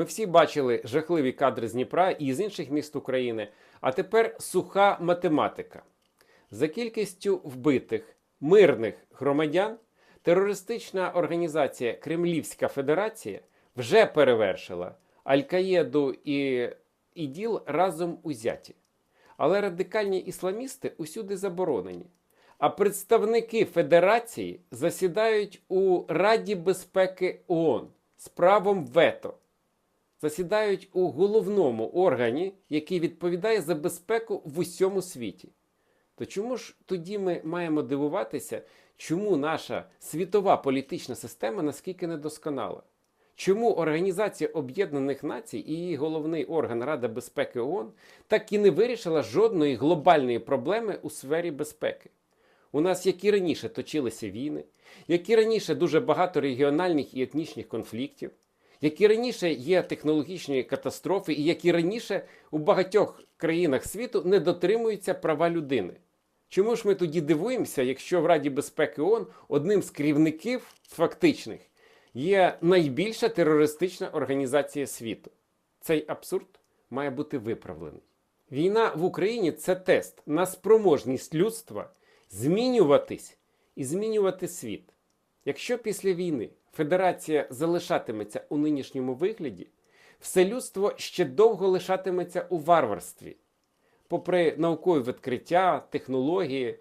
Ми всі бачили жахливі кадри з Дніпра і з інших міст України. А тепер суха математика. За кількістю вбитих мирних громадян терористична організація Кремлівська Федерація вже перевершила Аль-Каєду і ІДІЛ разом узяті. Але радикальні ісламісти усюди заборонені. А представники Федерації засідають у Раді безпеки ООН з правом вето. Засідають у головному органі, який відповідає за безпеку в усьому світі. То чому ж тоді ми маємо дивуватися, чому наша світова політична система наскільки недосконала? Чому Організація Об'єднаних Націй і її головний орган Рада безпеки ООН так і не вирішила жодної глобальної проблеми у сфері безпеки? У нас, як і раніше, точилися війни, як і раніше дуже багато регіональних і етнічних конфліктів, як і раніше є технологічні катастрофи, і як і раніше у багатьох країнах світу не дотримуються права людини. Чому ж ми тоді дивуємося, якщо в Раді безпеки ООН одним з керівників фактичних є найбільша терористична організація світу? Цей абсурд має бути виправлений. Війна в Україні це тест на спроможність людства змінюватись і змінювати світ. Якщо після війни Федерація залишатиметься у нинішньому вигляді, все людство ще довго лишатиметься у варварстві, попри наукові відкриття, технології,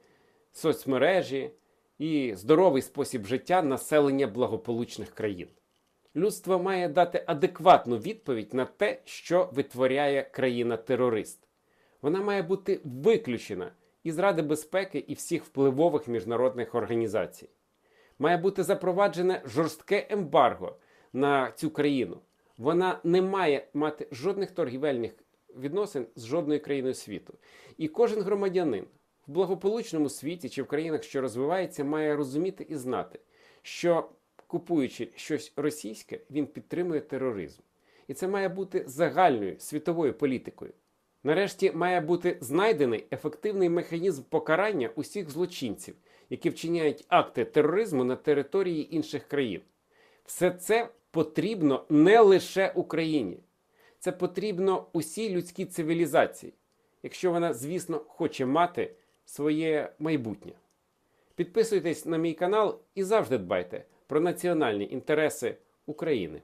соцмережі і здоровий спосіб життя населення благополучних країн. Людство має дати адекватну відповідь на те, що витворяє країна-терорист. Вона має бути виключена із Ради безпеки і всіх впливових міжнародних організацій. Має бути запроваджене жорстке ембарго на цю країну. Вона не має мати жодних торгівельних відносин з жодною країною світу. І кожен громадянин в благополучному світі чи в країнах, що розвивається, має розуміти і знати, що купуючи щось російське, він підтримує тероризм. І це має бути загальною світовою політикою. Нарешті має бути знайдений ефективний механізм покарання усіх злочинців, які вчиняють акти тероризму на території інших країн. Все це потрібно не лише Україні, це потрібно усій людській цивілізації, якщо вона, звісно, хоче мати своє майбутнє. Підписуйтесь на мій канал і завжди дбайте про національні інтереси України.